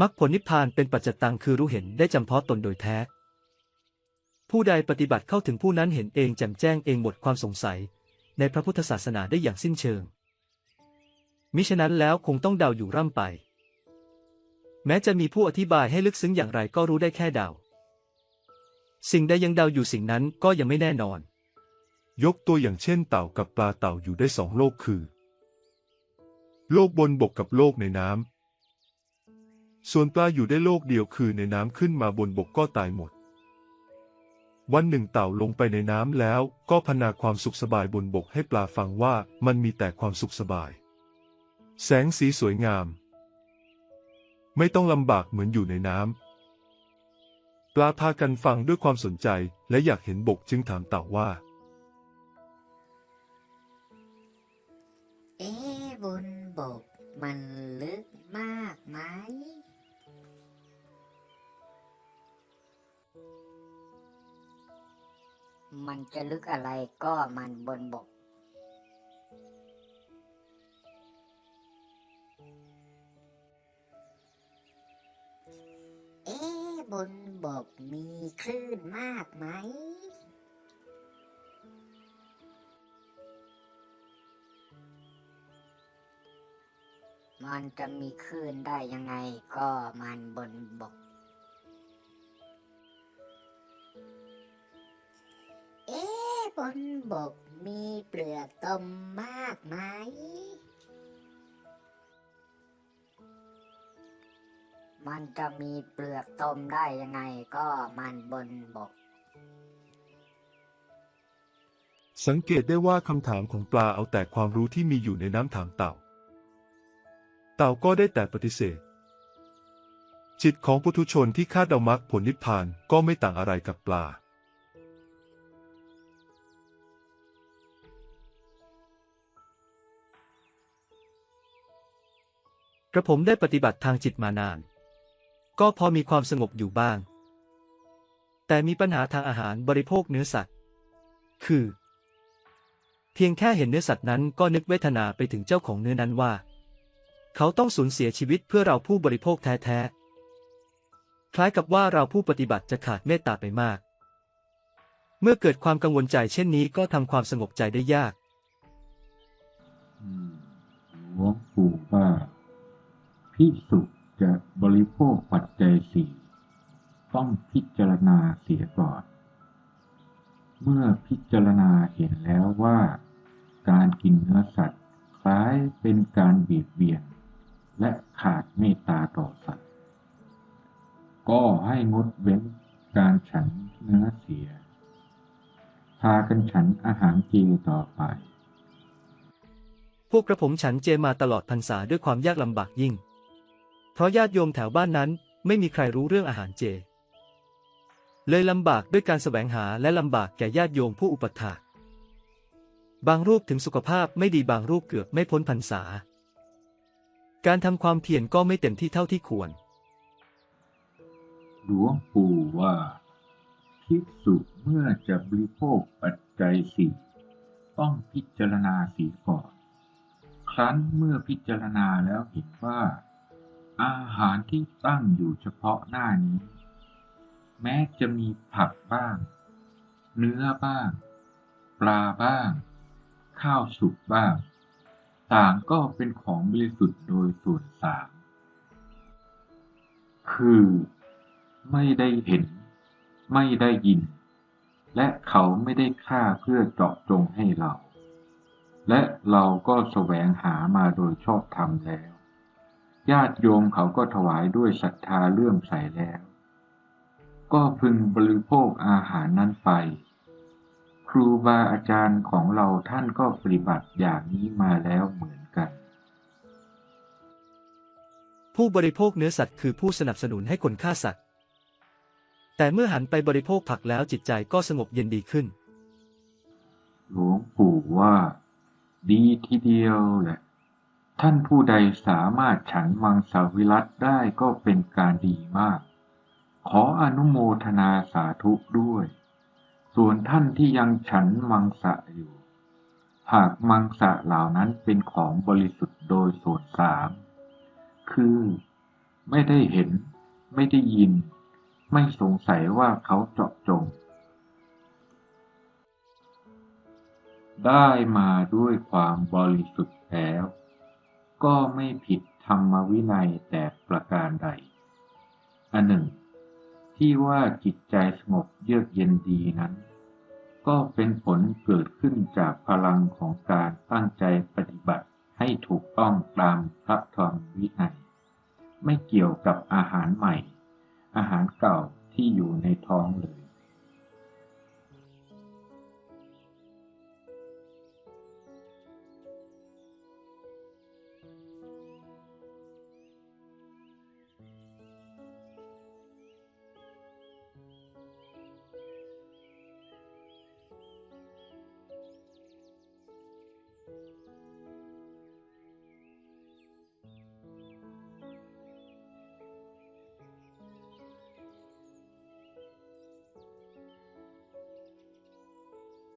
มรรคผลนิพพานเป็นปัจจตังคือรู้เห็นได้จำเพาะตนโดยแท้ ผู้ใดปฏิบัติเข้าถึงผู้นั้นเห็นเองแจ่มแจ้งเองหมดความสงสัย ในพระพุทธศาสนาได้อย่างสิ้นเชิง มิฉะนั้นแล้วคงต้องเดาอยู่ร่ำไป แม้จะมีผู้อธิบายให้ลึกซึ้งอย่างไรก็รู้ได้แค่เดา สิ่งใดยังเดาอยู่สิ่งนั้นก็ยังไม่แน่นอน ยกตัวอย่างเช่นเต่ากับปลาเต่าอยู่ได้สองโลกคือ โลกบนบกกับโลกในน้ำส่วนปลาอยู่ได้โลกเดียวคือในน้ำขึ้นมาบนบกก็ตายหมด วันหนึ่งเต่าลงไปในน้ำแล้วก็พนาความสุขสบายบนบกให้ปลาฟังว่ามันมีแต่ความสุขสบาย แสงสีสวยงาม ไม่ต้องลำบากเหมือนอยู่ในน้ำปลาพากันฟังด้วยความสนใจและอยากเห็นบกจึงถามเต่าว่า เอ๊บนบกมันลึกมากไหมมันจะลึกอะไรก็มันบนบก บนบกมีคลื่นมากไหม มันจะมีคลื่นได้ยังไงก็มันบนบก เอ๊บนบกมีเปลือกตมมากไหม มันจะมีเปลือกตมได้ยังไงก็มันบนบก สังเกตได้ว่าคำถามของปลาเอาแต่ความรู้ที่มีอยู่ในน้ำถามเต่า เต่าก็ได้แต่ปฏิเสธ จิตของปุถุชนที่คาดเดามรรคผลนิพพานก็ไม่ต่างอะไรกับปลากระผมได้ปฏิบัติทางจิตมานาน ก็พอมีความสงบอยู่บ้าง แต่มีปัญหาทางอาหารบริโภคเนื้อสัตว์ คือ เพียงแค่เห็นเนื้อสัตว์นั้นก็นึกเวทนาไปถึงเจ้าของเนื้อนั้นว่า เขาต้องสูญเสียชีวิตเพื่อเราผู้บริโภคแท้ๆ คล้ายกับว่าเราผู้ปฏิบัติจะขาดเมตตาไปมาก เมื่อเกิดความกังวลใจเช่นนี้ก็ทำความสงบใจได้ยากหลวงปู่ว่าพิสุ จะบริโภคปัจจัยสี่ต้องพิจารณาเสียก่อน เมื่อพิจารณาเห็นแล้วว่า การกินเนื้อสัตว์คล้ายเป็นการเบียดเบียน และขาดเมตตาต่อสัตว์ ก็ให้งดเว้นการฉันเนื้อเสีย พากันฉันอาหารเจต่อไป พวกกระผมฉันเจมาตลอดพรรษาด้วยความยากลำบากยิ่ง เพราะญาติโยมแถวบ้านนั้นไม่มีใครรู้เรื่องอาหารเจ เลยลำบากด้วยการแสวงหาและลำบากแก่ญาติโยมผู้อุปถากบางรูปถึงสุขภาพไม่ดีบางรูปเกือบไม่พ้นพรรษา การทำความเพียรก็ไม่เต็มที่เท่าที่ควร หลวงปู่ว่าภิกษุเมื่อจะบริโภคปัจจัยสี่ต้องพิจารณาสีก่อน ครั้นเมื่อพิจารณาแล้วเห็นว่า อาหารที่ตั้งอยู่เฉพาะหน้านี้ แม้จะมีผักบ้าง เนื้อบ้าง ปลาบ้าง ข้าวสุกบ้าง ต่างก็เป็นของบริสุทธิ์โดยส่วนสามคือไม่ได้เห็น ไม่ได้ยิน และเขาไม่ได้ฆ่าเพื่อเจาะจงให้เรา และเราก็แสวงหามาโดยชอบธรรมแล้ว ญาติโยมเขาก็ถวายด้วยศรัทธาเลื่อมใสแล้ว ก็พึงบริโภคอาหารนั้นไป ครูบาอาจารย์ของเราท่านก็ปฏิบัติอย่างนี้มาแล้วเหมือนกัน ผู้บริโภคเนื้อสัตว์คือผู้สนับสนุนให้คนฆ่าสัตว์ แต่เมื่อหันไปบริโภคผักแล้วจิตใจก็สงบเย็นดีขึ้น หลวงปู่ว่า ดีทีเดียวแหละ ท่านผู้ใดสามารถฉันมังสวิรัตได้ก็เป็นการดีมาก ขออนุโมทนาสาธุด้วย ส่วนท่านที่ยังฉันมังสะอยู่ หากมังสะเหล่านั้นเป็นของบริสุทธิ์โดยส่วนสาม คือ ไม่ได้เห็น ไม่ได้ยิน ไม่สงสัยว่าเขาเจาะจง ได้มาด้วยความบริสุทธิ์แล้ว ก็ไม่ผิดธรรมวินัยแต่ประการใด อันหนึ่ง ที่ว่าจิตใจสงบเยือกเย็นดีนั้น ก็เป็นผลเกิดขึ้นจากพลังของการตั้งใจปฏิบัติให้ถูกต้องตามพระธรรมวินัย ไม่เกี่ยวกับอาหารใหม่ อาหารเก่าที่อยู่ในท้องเลย